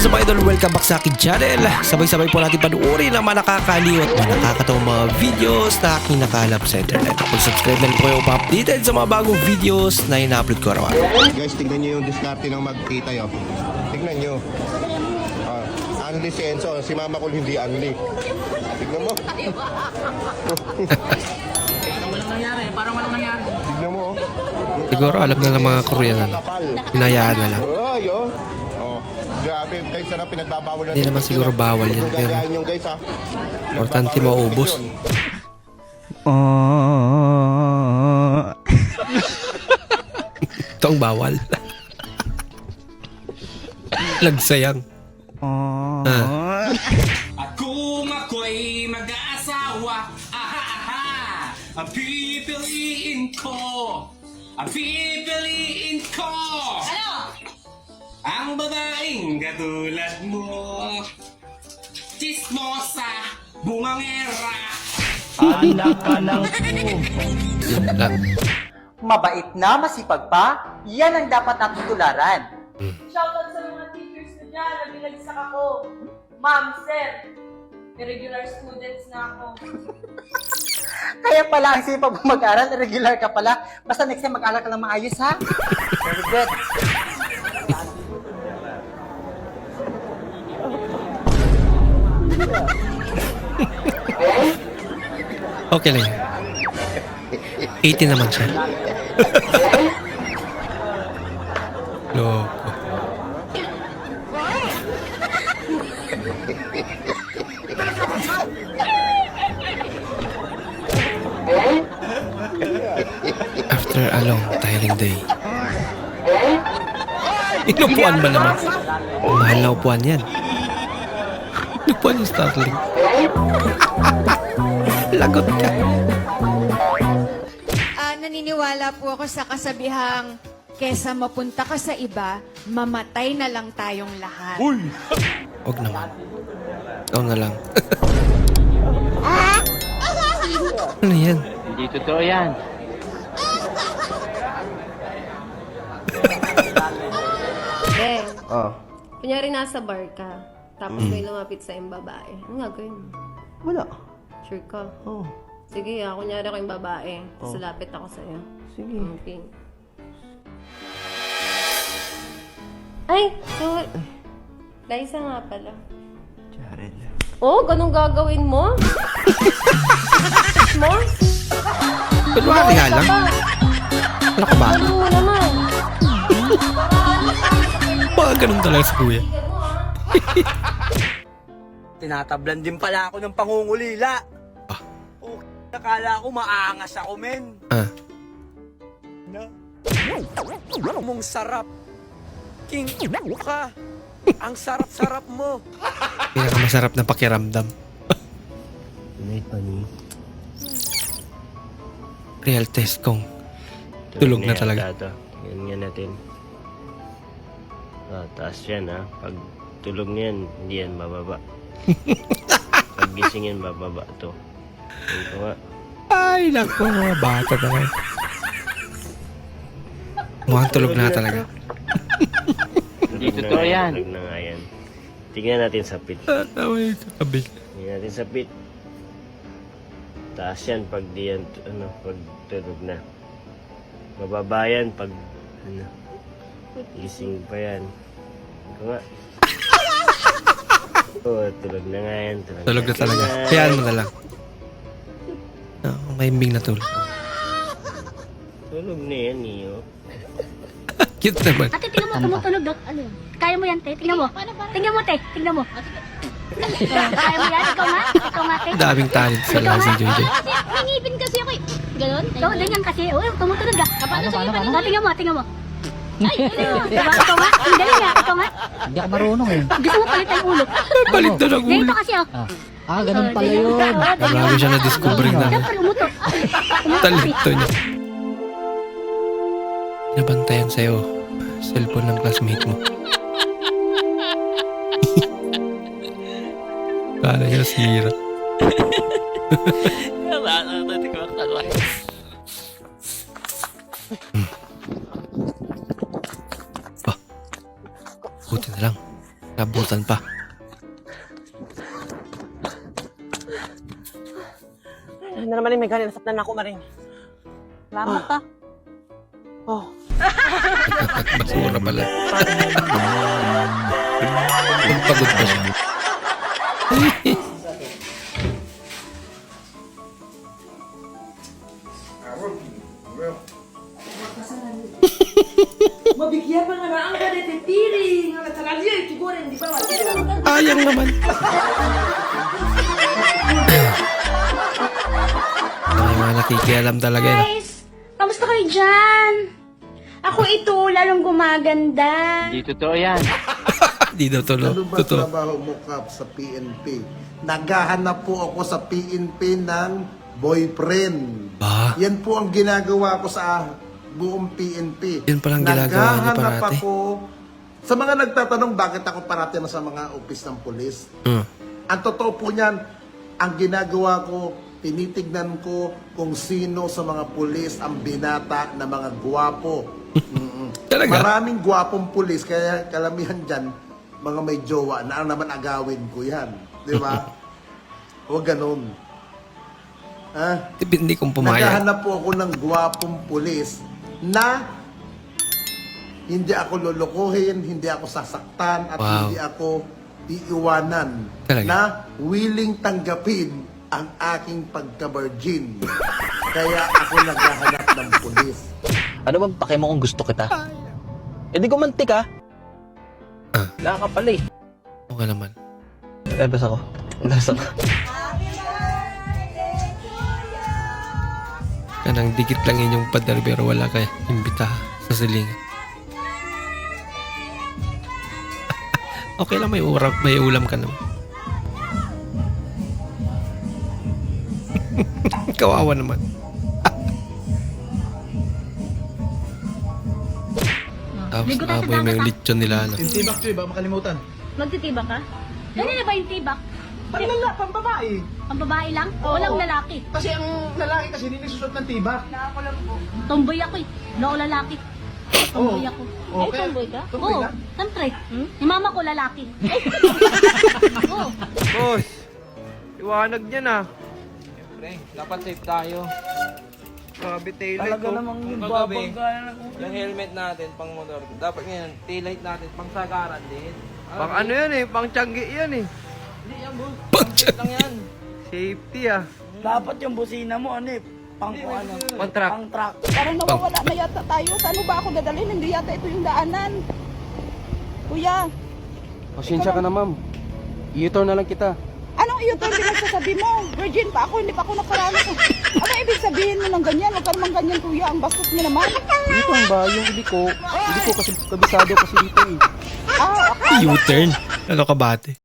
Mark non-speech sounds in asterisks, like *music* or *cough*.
is up idol? Welcome back sa akin channel. Sabay-sabay po natin panuorin ang mga nakakaliw at mga nakakatawang mga videos na aking nakalap sa internet. Kung subscribe na rin po kayo pa-updated sa mga bagong videos na ina-upload ko araw Guys, tignan nyo yung diskarte ng magkita yun. Tignan nyo. Ah, Anli si Enzo, si Mama Kul hindi Anli. Tignan mo. Walang *laughs* nangyari, parang walang nangyari. Tignan mo. oh. Siguro alam na ng mga Korean ano. Hinayaan na lang. Ay, oh. Oh, grabe. Guys, sana pinagbabawal na. Hindi naman siguro bawal yan, pero- guys, ha. Importante maubos. yun. Ito ang bawal. *laughs* Lagsayang. Ah. At kung ako'y mag-aasawa, aha, aha, ang pipiliin ko, ang pipiliin ko, ano? Ang babaeng katulad mo, chismosa, bungangera, Yun lang. mabait na, masipag pa, yan ang dapat natin tularan. Shoutout sa mga teachers ko dyan, nagbilagsak ako. Ma'am, sir, may regular students na ako. *laughs* Kaya pala ang sipag mo mag-aral, regular ka pala. Basta next time mag-aral ka lang maayos ha. Very good. *laughs* Okay lang yun. 80 naman siya. *laughs* Loko. After a long, tiring day. Inupuan ba naman? Mahal na upuan yan. Yung Starling. *laughs* Lagot ka. Ah, naniniwala po ako sa kasabihang kesa mapunta ka sa iba, mamatay na lang tayong lahat. Huwag naman. Ikaw na lang. *laughs* ano yan? Hindi totoo yan. Eh, Ah. kunyari nasa bar ka, tapos may lumapit sa yung babae. Ano gagawin mo? Wala. Sure ka? Oh, Sige, ah, kunyari ako yung babae. Tapos lapit ako sa'yo. sige. Okay. Ay, so... Liza nga pala. Jared. Oh, ganun gagawin mo? *laughs* mo? Kunwari nga lang. Ano ka ba? Ano mo naman? *laughs* Baka ganun talaga si kuya. *laughs* Tinatablan din pala ako ng pangungulila. Ah. Oh, nakala ko maangas ako, men. Ah. Na. Mong sarap. King ka. Ang sarap-sarap mo. *laughs* Pinakamasarap na pakiramdam. Real test kong tulog na talaga. Ito. Yan nga natin. Ah, taas yan ha. Pag tulog niyan, hindi yan bababa. Pag gising yan, bababa to. Ito nga. Ay, naku, mga bata naman. Mukhang tulog na talaga. Hindi totoo yan. Tulog na nga yan. Tingnan natin sa pit. Ah, Tawa yung kakabi. Tingnan natin sa pit. Taas yan pag di yan, ano, pag tulog na. Bababa yan pag, ano, gising pa yan. Ito nga. Oo, tulog na nga yan. Tulog, Tulog na talaga. Hayaan mo na lang. Ah, mahimbing na tulog. Tulog na yan, iyo. *laughs* Cute naman. Ate, tingnan mo, tumutunog. Dok. Ano yun? Kaya mo yan, te. Tingnan mo. Tingnan mo, te. Tingnan mo. Kaya mo yan? Ikaw nga? Ikaw nga, te. Daming talent sa lahat si JJ. Kasi may ngipin kasi ako eh. Ganon? Ikaw, ganyan kasi. Oh, tumutunog ka. Paano sa ngipin? Oh, tingnan mo, tingnan mo. Ay, mo. Diba? Ikaw nga? Ang galing nga. Ikaw nga? Hindi ako marunong eh. Gusto mo palitan yung ulo. Palit na ng ulo. Ganito kasi, oh. Ah, ganun Oh, pala yun. Marami siya na-discovering na. Umutot kasi. talento niya. Nabantayan sa'yo. Cellphone ng classmate mo. *laughs* Kala niya sira. Buti na lang. Nabutan pa. Ano na naman yung may ganin, nasapnan na ako, Maring. Salamat ka. Oh. At *laughs* basura pala. Pagod pa siya. *laughs* Mabigyan pa nga na ang kanetitiri. Nga natalagya, itugurin, di ba? Ayang naman. Ay, mga nakikialam talaga yun. Guys, kamusta kayo dyan? Ako ito, lalong gumaganda. Di totoo yan. *laughs* Di daw tulo. Ano ba Totoo. trabaho mo, Kap, sa PNP? Naghahanap po ako sa PNP ng boyfriend. Ba? Yan po ang ginagawa ko sa buong PNP. Yun palang ginagawa niya parati. ako sa mga nagtatanong bakit ako parati na sa mga office ng pulis. Hmm. Ang totoo po niyan, ang ginagawa ko, tinitignan ko kung sino sa mga pulis ang binata na mga gwapo. *laughs* Talaga? Maraming gwapong pulis, kaya kalamihan dyan, mga may jowa, na ang naman agawin ko yan. Di ba? *laughs* Huwag ganun. Ha? Hindi kong pumayag. Naghahanap po ako ng gwapong pulis na hindi ako lulukuhin, hindi ako sasaktan, at Wow. hindi ako iiwanan Talaga? na willing tanggapin ang aking pagka-virgin. *laughs* Kaya ako naghahanap ng pulis. Ano bang pake mo kung gusto kita? Eh di kumanti ka. Ah. Wala ka pala eh. Okay naman. Labas ako. Labas ako. Kanang dikit lang inyong pader pero wala kay imbita sa silingan. *laughs* okay lang may ulam, may ulam ka naman. *laughs* Kawawa naman. *laughs* Tapos Ligo tayo sa mo dagat, yung lechon nila ano. Tibak Choy, ba makalimutan? Magtitibak ka? Kanina ba yung tibak? Panlala, pambabae. Ang babae lang? Walang lalaki. Kasi ang lalaki kasi hindi nagsusot ng tibak. Tomboy ako eh. Ako lalaki. Tomboy ako. Oh, Ay, kaya- tomboy ka? tomboy Oo. ka? Siyempre. Yung mama ko lalaki. *laughs* Oo. Boss, iwanag niya na. Siyempre, dapat safe tayo. Grabe taillight Talaga namang yung Yung helmet natin pang motor. Dapat ngayon, taillight natin pang sagaran din. Pang ano yan eh, pang tiyanggi yan eh. Hindi yan boss. Pang lang yan. Safety ah. Dapat yung busina mo ano eh. Pang ano. Pang truck. Pang truck. Parang nawawala na yata tayo. Saan mo ba ako dadalhin? Hindi yata ito yung daanan. Kuya, Pasensya ka na ma'am. I-turn na lang kita. anong iyo to pinagsasabi mo? Virgin pa ako, hindi pa ako nakaranas. Ano ibig sabihin mo ng ganyan? Huwag ka naman ganyan, kuya. Ang bastos niya naman. Dito ang ba? Yung hindi ko. Hindi ko kasi kabisado kasi dito eh. Ah, U-turn. Ano ka bate?